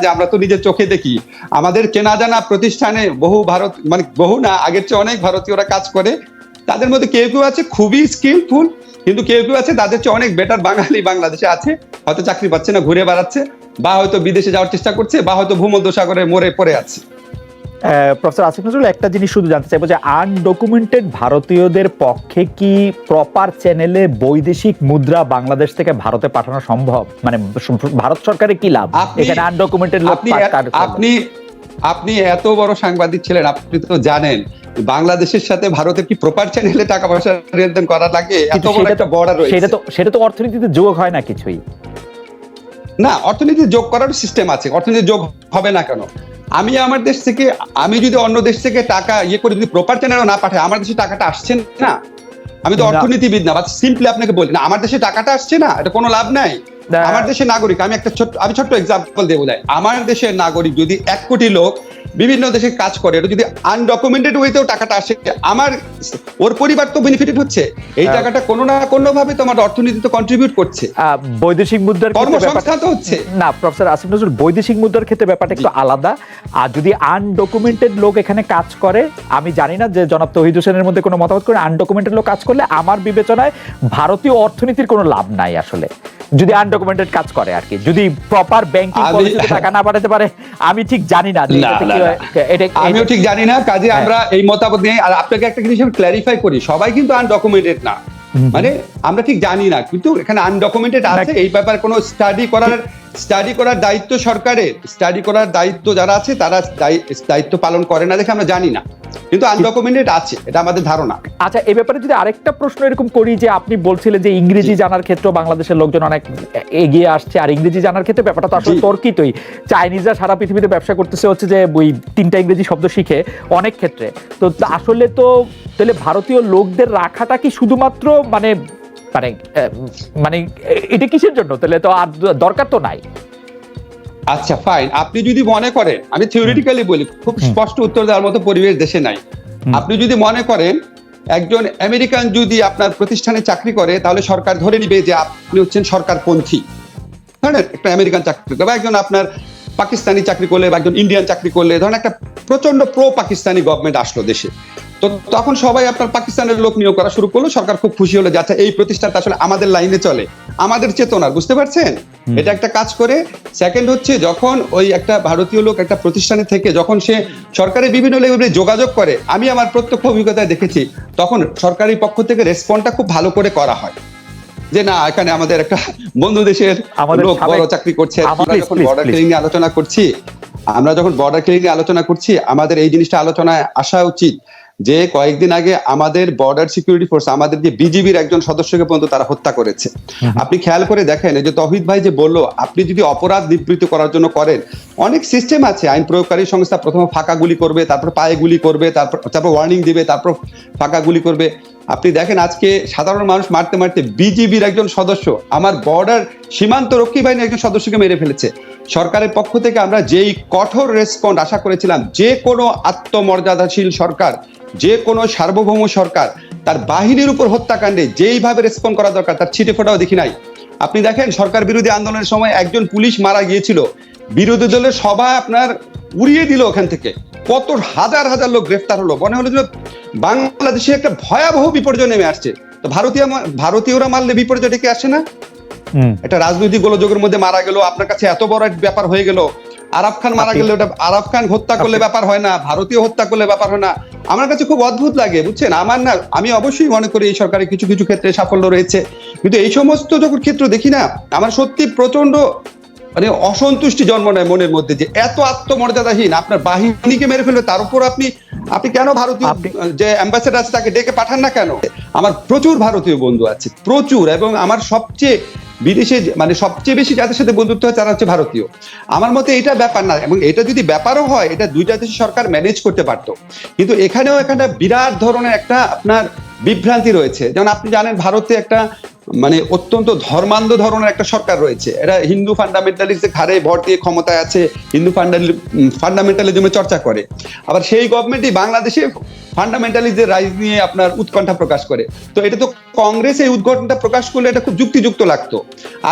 যে আমরা তো নিজের চোখে দেখি। আমাদের চেনা জানা প্রতিষ্ঠানে বহু ভারত মানে বহু না, আগের চেয়ে অনেক ভারতীয়রা কাজ করে। তাদের মধ্যে কেউ কেউ আছে খুবই স্কিলফুল কিন্তু কেউ কেউ আছে তাদের চেয়ে অনেক বেটার বাঙালি বাংলাদেশে আছে। হয়তো চাকরি পাচ্ছে না, ঘুরে বেড়াচ্ছে, বা হয়তো বিদেশে যাওয়ার চেষ্টা করছে, বা হয়তো ভূমধ্যসাগরে মরে পড়ে আছে। প্রফেসর আসিফ নজরুল একটা জিনিস শুধু জানতে চাইব যে আনডকুমেন্টেড ভারতীয়দের পক্ষে কি প্রপার চ্যানেলে বৈদেশিক মুদ্রা বাংলাদেশ থেকে ভারতে পাঠানো সম্ভব? মানে ভারত সরকারের কি লাভ? আপনি- এখানে আনডকুমেন্টেড লোক আপনি আপনি এত বড় সাংবাদিক ছিলেন আপনি তো জানেন বাংলাদেশের সাথে ভারতের কি প্রপার চ্যানেলে টাকা পয়সা লেনদেন করা লাগে? এত বড় একটা তো- বর্ডার রয়েছে। সেটা তো সেটা তো অর্থনীতিতে যোগ হয় না কিছুই। না অর্থনীতি যোগ করার সিস্টেম আছে অর্থনীতি যোগ হবে না কেন? আমি আমার দেশ থেকে আমি যদি অন্য দেশ থেকে টাকা ইয়ে করে যদি প্রপার চ্যানেলও না পাঠাই আমার দেশে টাকাটা আসছে না আমি তো অর্থনীতিবিদ না বা সিম্পলি আপনাকে বলি না আমার দেশে টাকাটা আসছে না এটা কোনো লাভ নাই। আমার দেশের নাগরিক আমি একটা ছোট্ট আমি ছোট্ট এক্সাম্পল দিয়ে বোঝাই। আমার দেশের নাগরিক যদি এক কোটি লোক বিভিন্ন দেশে কাজ করে এটা যদি আনডকুমেন্টেড ওয়েতেও টাকাটা আসে আমার ওর পরিবার তো বেনিফিটেড হচ্ছে। এই হ্যাঁ। টাকাটা কোনো না কোনো ভাবে তোমার অর্থনীতিতে কন্ট্রিবিউট করছে। বৈদেশিক মুদ্রার ক্ষেত্রে ব্যাপারটা- কর্মসংস্থান তো হচ্ছে। না প্রফেসর আসিফ নজরুল বৈদেশিক মুদ্রার ক্ষেত্রে ব্যাপারটা একটু আলাদা। আর যদি আনডকুমেন্টেড লোক এখানে কাজ করে আমি জানি না যে জনাব তহিদ হোসেনের মধ্যে কোনো মতামত করে আনডকুমেন্টেড লোক কাজ করলে আমার বিবেচনায় ভারতীয় অর্থনীতির কোনো লাভ নাই আসলে। যদি আনডকুমেন্টেড কাজ করে আর কি যদি প্রপার ব্যাংকিং পলিসিতে টাকা না পাঠাতে পারে আমি ঠিক জানি না। এটা আমিও ঠিক জানি না কাজে হ্যাঁ। আমরা এই মতামত নিয়ে আর আপনাকে একটা জিনিস আমি ক্ল্যারিফাই করি সবাই কিন্তু আনডকুমেন্টেড না মানে আমরা ঠিক জানি না কিন্তু এখানে আনডকুমেন্টেড আছে এই ব্যাপারে কোনো স্টাডি করার স্টাডি করার দায়িত্ব সরকারের স্টাডি করার দায়িত্ব যারা আছে তারা দায়িত্ব পালন করে না দেখে আমরা জানি না কিন্তু আনডকুমেন্টেড আছে এটা আমাদের ধারণা। আচ্ছা এই ব্যাপারে যদি আরেকটা প্রশ্ন এরকম করি যে আপনি বলছিলেন যে ইংরেজি জানার ক্ষেত্রে বাংলাদেশের লোকজন অনেক এগিয়ে আসছে আর ইংরেজি জানার ক্ষেত্রে ব্যাপারটা তো আসলে। তর্কিতই। চাইনিজরা সারা পৃথিবীতে ব্যবসা করতেছে হচ্ছে যে ওই তিনটা ইংরেজি শব্দ শিখে অনেক ক্ষেত্রে। তো আসলে তো তাহলে ভারতীয় লোকদের রাখাটা কি শুধুমাত্র মানে মানে মানে এটা কিসের জন্য? তাহলে তো আর দরকার তো নাই। আচ্ছা ফাইন আপনি যদি মনে করেন আমি থিওরিটিক্যালি বলি খুব স্পষ্ট উত্তর দেওয়ার মতো পরিবেশ দেশে নাই। আপনি যদি মনে করেন একজন আমেরিকান যদি আপনার প্রতিষ্ঠানে চাকরি করে তাহলে সরকার ধরে নিবে যে আপনি হচ্ছেন সরকারপন্থী। ধরেন একটা আমেরিকান চাকরি করে বা একজন আপনার পাকিস্তানি চাকরি করলে বা একজন ইন্ডিয়ান চাকরি করলে ধরেন একটা প্রচণ্ড প্রো পাকিস্তানি গভর্নমেন্ট আসলো দেশে। তো তখন সবাই আপনার পাকিস্তানের লোক নিয়োগ করা শুরু করল। সরকার খুব খুশি হলো যে আচ্ছা এই প্রতিষ্ঠানটা আসলে আমাদের লাইনে চলে। আমাদের চেতনা বুঝতে পারছেন? এটা একটা কাজ করে। সেকেন্ড হচ্ছে যখন ওই একটা ভারতীয় লোক একটা প্রতিষ্ঠানে থেকে যখন সে সরকারের বিভিন্ন লেভেলে যোগাযোগ করে আমি আমার প্রত্যক্ষ অভিজ্ঞতায় দেখেছি তখন সরকারি পক্ষ থেকে রেসপন্সটা খুব ভালো করে করা হয়। যে না এখানে আমাদের একটা বন্ধু দেশের লোক বড় চাকরি করছে যখন বর্ডার ক্লিনিং নিয়ে আলোচনা করছি আমরা যখন বর্ডার ক্লিনিং নিয়ে আলোচনা করছি আমাদের এই জিনিসটা আলোচনায় আসা উচিত। যে কয়েকদিন আগে আমাদের বর্ডার সিকিউরিটি ফোর্স আমাদের যে বিজিবির একজন সদস্যকে পর্যন্ত তারা হত্যা করেছে। আপনি খেয়াল করে দেখেন এই যে তহিদ ভাই যে বলল আপনি যদি অপরাধ নিবৃত্ত করার জন্য করেন অনেক সিস্টেম আছে আইন প্রয়োগকারী সংস্থা প্রথমে ফাঁকা গুলি করবে তারপর পায়ে গুলি করবে তারপর তারপর ওয়ার্নিং দিবে তারপর ফাঁকা গুলি করবে। আপনি দেখেন আজকে সাধারণ মানুষ মারতে মারতে বিজিবির একজন সদস্য আমার বর্ডার সীমান্ত রক্ষী বাহিনীর একজন সদস্যকে মেরে ফেলেছে। সরকারের পক্ষ থেকে আমরা যেই কঠোর রেসপন্ড আশা করেছিলাম, যে কোনো আত্মমর্যাদাশীল সরকার, যে কোনো সার্বভৌম সরকার তার বাহিনীর উপর হত্যাকাণ্ডে যেইভাবে রেসপন্ড করা দরকার, তার ছিটে ফোটাও দেখি নাই। আপনি দেখেন, সরকার বিরোধী আন্দোলনের সময় একজন পুলিশ মারা গিয়েছিল, বিরোধী দলের সবাই আপনার উড়িয়ে দিল ওখান থেকে। কত হাজার হাজার লোক গ্রেফতার হলো। মনে হলো যে বাংলাদেশে একটা ভয়াবহ বিপর্যয় নেমে আসছে। তো ভারতীয় ভারতীয়রা মারলে বিপর্যয় ডেকে আসে না? একটা রাজনৈতিক গোলযোগের মধ্যে মারা গেল আপনার কাছে এত বড় একটা ব্যাপার হয়ে গেল। আরাফ খান মারা গেলে ওটা আরাফ খান হত্যা করলে ব্যাপার হয় না ভারতীয় হত্যা করলে ব্যাপার হয় না। আমার কাছে খুব অদ্ভুত লাগে বুঝছেন? আমার না আমি অবশ্যই মনে করি এই সরকারের কিছু কিছু ক্ষেত্রে সাফল্য রয়েছে। কিন্তু এই সমস্ত যখন ক্ষেত্র দেখি না আমার সত্যি প্রচণ্ড মানে অসন্তুষ্টি জন্ম নেয় মনের মধ্যে যে এত আত্মমর্যাদাহীন আপনার বাহিনীকে মেরে ফেলবে তার উপর আপনি আপনি কেন ভারতীয় যে অ্যাম্বাসেডার আছে তাকে ডেকে পাঠান না কেন? আমার প্রচুর ভারতীয় বন্ধু আছে প্রচুর এবং আমার সবচেয়ে বিদেশে মানে সবচেয়ে বেশি যাদের সাথে বন্ধুত্ব হয় তারা হচ্ছে ভারতীয়। আমার মতে এটা ব্যাপার না, এবং এটা যদি ব্যাপারও হয়, এটা দুইটা দেশে সরকার ম্যানেজ করতে পারতো। কিন্তু এখানেও এখানে বিরাট ধরনের একটা আপনার বিভ্রান্তি রয়েছে। যেমন আপনি জানেন, ভারতে একটা মানে অত্যন্ত ধর্মান্ধ ধরনের একটা সরকার রয়েছে। এরা হিন্দু ফান্ডামেন্টালিস্ট ঘাড়ে ভর দিয়ে ক্ষমতায় আছে, হিন্দু ফান্ডামেন্টালিজমে চর্চা করে। আবার সেই গভর্নমেন্টই বাংলাদেশে ফান্ডামেন্টালিস্টদের রাইজ নিয়ে আপনার উৎকণ্ঠা প্রকাশ করে। তো এটা তো কংগ্রেস এই উদ্ঘটনটা প্রকাশ করলে এটা খুব যুক্তিযুক্ত লাগতো।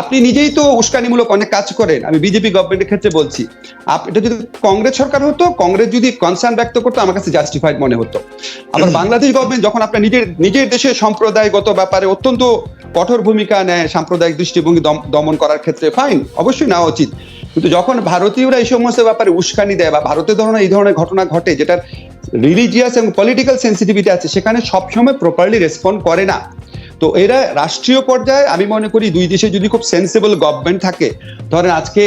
আপনি নিজেই তো উস্কানিমূলক অনেক কাজ করেন। আমি বিজেপি গভর্নমেন্টের ক্ষেত্রে বলছি এটা যদি কংগ্রেস সরকার হতো কংগ্রেস যদি কনসার্ন ব্যক্ত করতো আমার কাছে জাস্টিফাইড মনে হতো। আবার বাংলাদেশ গভর্নমেন্ট যখন আপনার নিজের নিজের দেশের সম্প্রদায়গত ব্যাপারে অত্যন্ত কঠোর ভূমিকা নেয় সাম্প্রদায়িক দৃষ্টিভঙ্গি দমন করার ক্ষেত্রে ফাইন অবশ্যই নেওয়া উচিত। কিন্তু যখন ভারতীয়রা এই সমস্ত ব্যাপারে উস্কানি দেয় বা ভারতের ধরনের এই ধরনের ঘটনা ঘটে যেটার রিলিজিয়াস এবং পলিটিক্যাল সেন্সিটিভিটি আছে সেখানে সবসময় প্রপারলি রেসপন্ড করে না। তো এরা রাষ্ট্রীয় পর্যায়ে, আমি মনে করি দুই দেশে যদি খুব সেন্সিবল গভর্নমেন্ট থাকে, ধরেন আজকে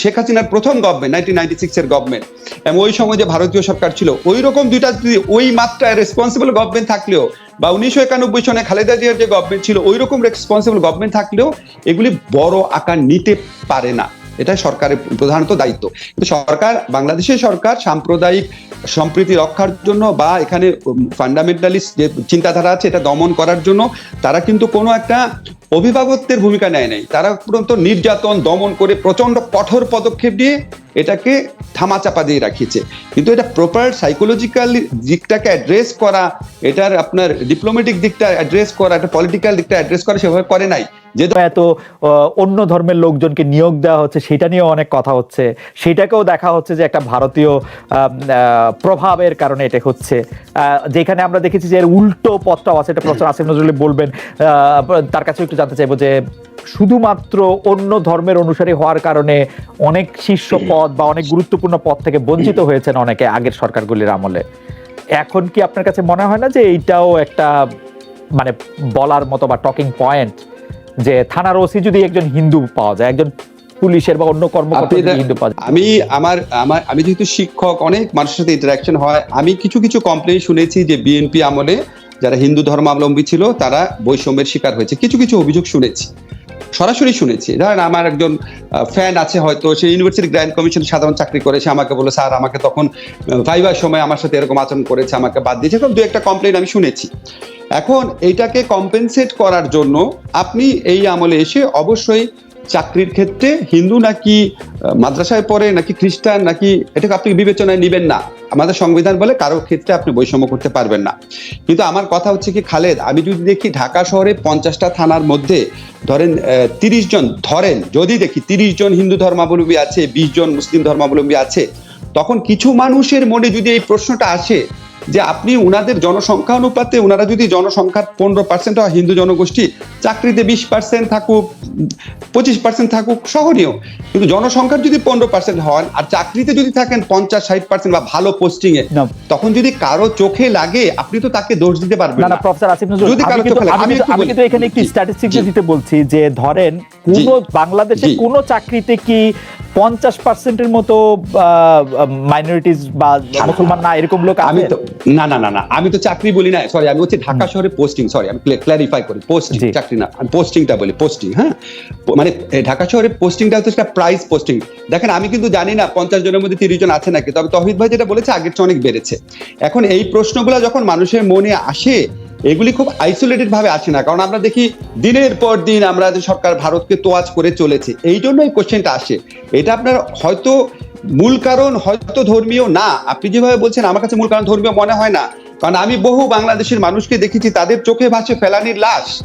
শেখ হাসিনার প্রথম গভর্নমেন্ট নাইনটিন নাইনটি সিক্সের গভর্নমেন্ট এবং ওই সময় যে ভারতীয় সরকার ছিল ওই রকম দুইটা যদি ওই মাত্রায় রেসপন্সিবল গভর্নমেন্ট থাকলেও, বা উনিশশো একানব্বই সনে খালেদা জিয়ার যে গভর্নমেন্ট ছিল ওই রকম রেসপন্সিবল গভর্নমেন্ট থাকলেও, এগুলি বড় আকার নিতে পারে না। এটা সরকারের প্রধানত দায়িত্ব। কিন্তু সরকার বাংলাদেশের সরকার সাম্প্রদায়িক সম্প্রীতি রক্ষার জন্য বা এখানে ফান্ডামেন্টালিস্ট যে চিন্তাধারা আছে এটা দমন করার জন্য তারা কিন্তু কোনো একটা অভিভাবকত্বের ভূমিকা নেয় নাই। তারা পুরন্ত নির্যাতন, দমন করে প্রচণ্ড কঠোর পদক্ষেপ দিয়ে এটাকে থামাচাপা দিয়ে রাখিয়েছে। কিন্তু এটা প্রপার সাইকোলজিক্যাল দিকটাকে অ্যাড্রেস করা, এটার আপনার ডিপ্লোম্যাটিক দিকটা অ্যাড্রেস করা, একটা পলিটিক্যাল দিকটা অ্যাড্রেস করা সেভাবে করে নাই। যে এত অন্য ধর্মের লোকজনকে নিয়োগ দেওয়া হচ্ছে, সেটা নিয়েও অনেক কথা হচ্ছে। সেটাকেও দেখা হচ্ছে যে একটা ভারতীয় প্রভাবের কারণে এটা হচ্ছে। যেখানে আমরা দেখেছি যে এর উল্টো পথটাও আছে, এটা প্রফেসর আসিফ নজরুল বলবেন। তার কাছে একটু জানতে চাইব যে শুধুমাত্র অন্য ধর্মের অনুসারী হওয়ার কারণে অনেক শীর্ষ পদ বা অনেক গুরুত্বপূর্ণ পদ থেকে বঞ্চিত হয়েছেন অনেকে আগের সরকারগুলির আমলে। এখন কি আপনার কাছে মনে হয় না যে এইটাও একটা মানে বলার মতো বা টকিং পয়েন্ট যে থানার ওসি যদি একজন হিন্দু পাওয়া যায় একজন পুলিশের বা অন্য কর্মকর্তা আমি আমার আমার আমি যেহেতু শিক্ষক অনেক মানুষের সাথে ইন্টারাকশন হয়। আমি কিছু কিছু কমপ্লেন শুনেছি যে বিএনপি আমলে যারা হিন্দু ধর্মাবলম্বী ছিল তারা বৈষম্যের শিকার হয়েছে। কিছু কিছু অভিযোগ শুনেছি। সরাসরি শুনেছি। ধরেন আমার একজন ফ্যান আছে হয়তো, সে ইউনিভার্সিটি গ্র্যান্ড কমিশন সাধারণ চাকরি করেছে আমাকে বলে স্যার, আমাকে তখন ভাইবার সময় আমার সাথে এরকম আচরণ করেছে, আমাকে বাদ দিয়েছে। এরকম দু একটা কমপ্লেন আমি শুনেছি। এখন এইটাকে কম্পেনসেট করার জন্য আপনি এই আমলে এসে অবশ্যই চাকরির ক্ষেত্রে হিন্দু নাকি মাদ্রাসায় পড়ে, নাকি খ্রিস্টান, নাকি এটাকে আপনি বিবেচনায় নেবেন না। আমাদের সংবিধান বলে কারও ক্ষেত্রে আপনি বৈষম্য করতে পারবেন না। কিন্তু আমার কথা হচ্ছে কি, খালেদ, আমি যদি দেখি ঢাকা শহরে পঞ্চাশটা থানার মধ্যে ধরেন তিরিশ জন, ধরেন, যদি দেখি তিরিশ জন হিন্দু ধর্মাবলম্বী আছে, বিশ জন মুসলিম ধর্মাবলম্বী আছে, তখন কিছু মানুষের মনে যদি এই প্রশ্নটা আসে যে আপনি উনাদের জনসংখ্যা অনুপাতে ওনারা যদি জনসংখ্যার পনেরো পার্সেন্ট হয় হিন্দু জনগোষ্ঠী চাকরিতে বিশ পার্সেন্ট থাকুক পঁচিশ পার্সেন্ট থাকুক সহনীয়। কিন্তু জনসংখ্যার যদি পনেরো পার্সেন্ট হন আর চাকরিতে যদি থাকেন পঞ্চাশ ষাট পার্সেন্ট বা ভালো পোস্টিং এ তখন যদি কারও চোখে লাগে আপনি তো তাকে দোষ দিতে পারবেন না প্রফেসর আসিফ নজরুল যদি আমি কারও চোখে লাগে, আমি কিন্তু- এখানে একটি স্ট্যাটিস্টিক্স দিতে বলছি যে ধরেন কোন বাংলাদেশে। কোন চাকরিতে কি পঞ্চাশ পার্সেন্টের মতো মাইনরিটিস বা মুসলমান না এরকম লোক আমি তো না না না না আমি তো চাকরি বলি না সরি আমি হচ্ছে ঢাকা শহরে পোস্টিং সরি আমি ক্লারিফাই করি পোস্টিং চাকরি না আমি পোস্টিংটা বলি পোস্টিং হ্যাঁ? মানে ঢাকা শহরে পোস্টিংটা হচ্ছে একটা প্রাইস পোস্টিং দেখেন আমি কিন্তু জানি না পঞ্চাশ জনের মধ্যে তিরিশ জন আছে নাকি তবে তহিদ ভাই যেটা বলেছে আগের চেয়ে অনেক বেড়েছে। এখন এই প্রশ্নগুলো যখন মানুষের মনে আসে এগুলি খুব আইসোলেটেড ভাবে আসে না। কারণ আমরা দেখি দিনের পর দিন আমরা সরকার ভারতকে তোয়াজ করে চলেছে, এই জন্য এই কোশ্চেনটা আসে। এটা আপনার হয়তো মূল কারণ, হয়তো ধর্মীয় না। আপনি যেভাবে বলছেন, আমার কাছে মূল কারণ ধর্মীয় মনে হয় না। কারণ আমি বহু বাংলাদেশের মানুষকে দেখেছি, তাদের চোখে ভাসে ফেলানির লাশ।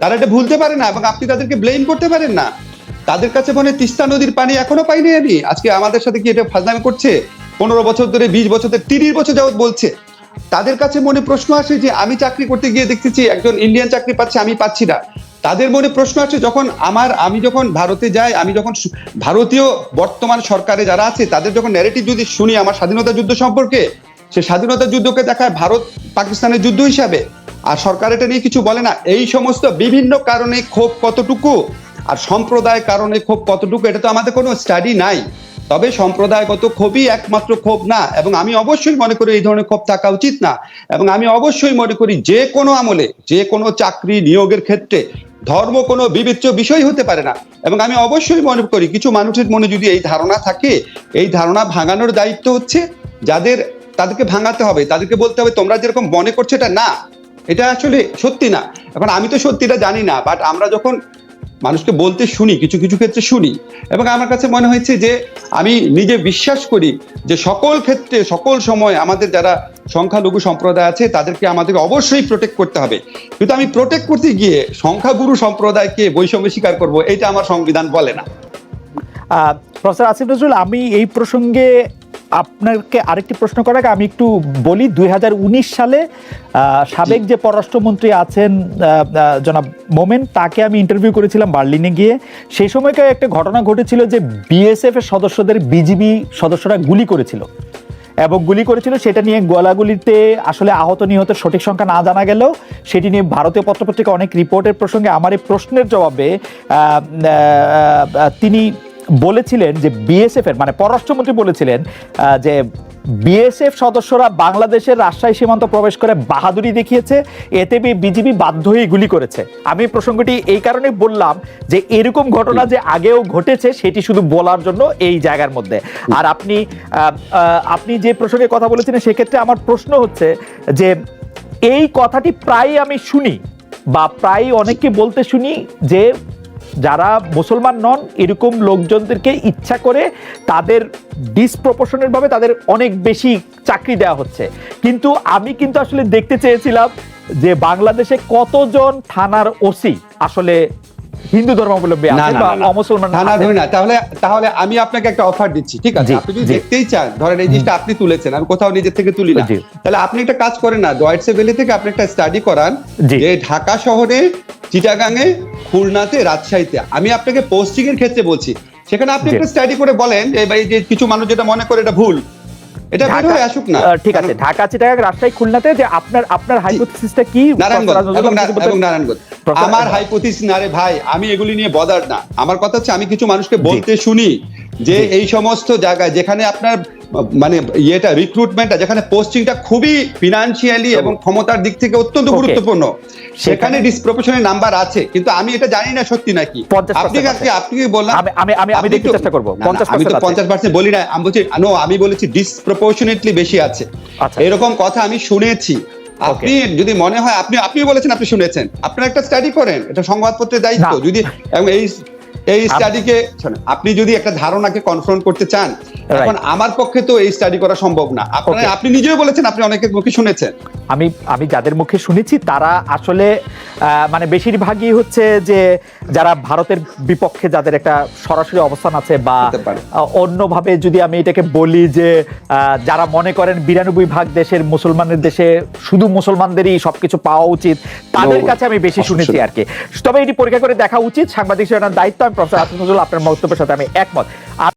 তারা এটা ভুলতে পারে না এবং আপনি তাদেরকে ব্লেম করতে পারেন না। তাদের কাছে মনে তিস্তা নদীর পানি এখনও পাইনি আমি। আজকে আমাদের সাথে কি এটা ফাজলামি করছে? পনেরো বছর ধরে, বিশ বছর ধরে, তিরিশ বছর যাবত বলছে। তাদের কাছে মনে প্রশ্ন আসে যে, আমি চাকরি করতে গিয়ে দেখতেছি একজন ইন্ডিয়ান চাকরি পাচ্ছে, আমি পাচ্ছি না। তাদের মনে প্রশ্ন আছে যখন আমার, আমি যখন ভারতে যাই, আমি যখন ভারতীয় বর্তমান সরকারে যারা আছে, তাদের যখন ন্যারেটিভ যদি শুনি আমার স্বাধীনতা যুদ্ধ সম্পর্কে, সে স্বাধীনতা যুদ্ধকে দেখায় ভারত পাকিস্তানের যুদ্ধ হিসাবে। আর সরকার এটা নিয়ে কিছু বলে না। এই সমস্ত বিভিন্ন কারণে ক্ষোভ কতটুকু, আর সম্প্রদায় কারণে ক্ষোভ কতটুকু, এটা তো আমাদের কোনো স্টাডি নাই। তবে সম্প্রদায়গত ক্ষোভই একমাত্র ক্ষোভ না, এবং আমি অবশ্যই মনে করি এই ধরনের ক্ষোভ থাকা উচিত না। এবং আমি অবশ্যই মনে করি যে কোনো আমলে, যে কোনো চাকরি নিয়োগের ক্ষেত্রে ধর্ম কোনো বিবেচ্য বিষয় হতে পারে না। এবং আমি অবশ্যই মনে করি কিছু মানুষের মনে যদি এই ধারণা থাকে, এই ধারণা ভাঙানোর দায়িত্ব হচ্ছে যাদের, তাদেরকে ভাঙাতে হবে, তাদেরকে বলতে হবে তোমরা যেরকম মনে করছ এটা না, এটা আসলে সত্যি না। এখন আমি তো সত্যিটা জানি না বাট আমরা যখন মানুষকে বলতে শুনি, কিছু কিছু ক্ষেত্রে শুনি। এবং আমার কাছে মনে হয়েছে যে আমি নিজে বিশ্বাস করি যে সকল ক্ষেত্রে, সকল সময় আমাদের যারা সংখ্যালঘু সম্প্রদায় আছে, তাদেরকে আমাদেরকে অবশ্যই প্রোটেক্ট করতে হবে। কিন্তু আমি প্রোটেক্ট করতে গিয়ে সংখ্যাগুরু সম্প্রদায়কে বৈষম্য স্বীকার করব, এটা আমার সংবিধান বলে না। প্রফেসর আসিফ নজরুল, আমি এই প্রসঙ্গে আপনাকে আরেকটি প্রশ্ন করার আগে আমি একটু বলি দু হাজার উনিশ সালে সাবেক যে পররাষ্ট্রমন্ত্রী আছেন জনাব মোমেন, তাকে আমি ইন্টারভিউ করেছিলাম বার্লিনে গিয়ে। সেই সময়কার একটা ঘটনা ঘটেছিল যে বিএসএফ এর সদস্যদের বিজিবি সদস্যরা গুলি করেছিল। এবং গুলি করেছিল, সেটা নিয়ে গোলাগুলিতে আসলে আহত নিহতের সঠিক সংখ্যা না জানা গেলেও, সেটি নিয়ে ভারতীয় পত্রপত্রিকা অনেক রিপোর্টের প্রসঙ্গে আমার এই প্রশ্নের জবাবে তিনি বলেছিলেন যে বিএসএফ এর মানে পররাষ্ট্রমন্ত্রী বলেছিলেন যে বিএসএফ সদস্যরা বাংলাদেশের রাজশাহী সীমান্ত প্রবেশ করে বাহাদুরি দেখিয়েছে, এতে বিজিবি বাধ্য হয়ে গুলি করেছে। আমি প্রসঙ্গটি এই কারণে বললাম যে এরকম ঘটনা যে আগেও ঘটেছে, সেটি শুধু বলার জন্য এই জায়গার মধ্যে। আর আপনি আপনি যে প্রসঙ্গে কথা বলেছিলেন, সেক্ষেত্রে আমার প্রশ্ন হচ্ছে যে এই কথাটি প্রায় আমি শুনি, বা প্রায় অনেককে বলতে শুনি যে যারা মুসলমান নন, এরকম লোকজনদেরকে ইচ্ছা করে তাদের ডিসপ্রপোশনের ভাবে তাদের অনেক বেশি চাকরি দেওয়া হচ্ছে। কিন্তু আমি কিন্তু আসলে দেখতে চেয়েছিলাম যে বাংলাদেশে কতজন থানার ওসি আসলে হিন্দু ধর্মাবলম্বী না, আছে না, বা না, না। অমুসলমান আছে। ধরি না তাহলে তাহলে আমি আপনাকে একটা অফার দিচ্ছি ঠিক আছে? আপনি যদি দেখতেই চান ধরেন এই জিনিসটা আপনি তুলেছেন আমি কোথাও নিজের থেকে তুলি না। তাহলে আপনি একটা কাজ করেন না ডয়েটসে ভ্যালি থেকে আপনি একটা স্টাডি করান যে ঢাকা শহরে চিটাগাঙে খুলনাতে রাজশাহীতে। আমি আপনাকে পোস্টিং এর ক্ষেত্রে বলছি সেখানে আপনি একটা স্টাডি করে বলেন যে ভাই যে কিছু মানুষ যেটা মনে করে এটা ভুল এটা বের হয়ে আসুক না। ঠিক আছে ঢাকা চিটাগাং রাজশাহী খুলনাতে যে আপনার আপনার হাইপোথিসিসটা কি? নারায়ণগঞ্জ এবং না- নারায়ণগঞ্জ। আমার হাইপোথিস না রে ভাই আমি এগুলি নিয়ে বদার না। আমার কথা হচ্ছে আমি কিছু মানুষকে বলতে শুনি যে এই সমস্ত জায়গায় যেখানে আপনার মানে ইয়েটা রিক্রুটমেন্টটা যেখানে পোস্টিংটা খুবই ফিনান্সিয়ালি এবং ক্ষমতার দিক থেকে অত্যন্ত গুরুত্বপূর্ণ সেখানে ডিসপ্রপোর্শনের নাম্বার আছে। কিন্তু আমি এটা জানি না সত্যি নাকি। আপনি আছে। আপনি কি বললাম? আমি আমি আমি দেখতে চেষ্টা করব। না, না, 50% আমি তো আছে। পঞ্চাশ পার্সেন্ট বলি না। আমি বলছি নো আমি বলেছি ডিসপ্রপোর্শনেটলি বেশি আছে। আচ্ছা। এরকম কথা আমি শুনেছি। আপনি যদি মনে হয় আপনি আপনি বলেছেন আপনি শুনেছেন। আপনার একটা স্টাডি করেন এটা সংবাদপত্রের দায়িত্ব। যদি এই এই স্টাডিকে আপনি যদি একটা ধারণাকে কনফ্রন্ট করতে চান এখন আমার পক্ষে তো এই স্টাডি করা সম্ভব না. আপনি নিজেও বলেছেন আপনি অনেকের মুখে শুনেছেন। আমি আমি যাদের মুখে শুনেছি তারা আসলে মানে বেশিরভাগই হচ্ছে যে যারা ভারতের বিপক্ষে যাদের একটা সরাসরি অবস্থান আছে বা। অন্যভাবে যদি আমি এটাকে বলি যে আহ, যারা মনে করেন বিরানব্বই ভাগ দেশের মুসলমানের দেশে শুধু মুসলমানদেরই সবকিছু পাওয়া উচিত তাদের কাছে আমি বেশি শুনেছি আর কি। তবে এটি পরীক্ষা করে দেখা উচিত সাংবাদিক দায়িত্ব প্রফেসর আসিফ নজরুল আপনার বক্তব্যের সাথে আমি একমত।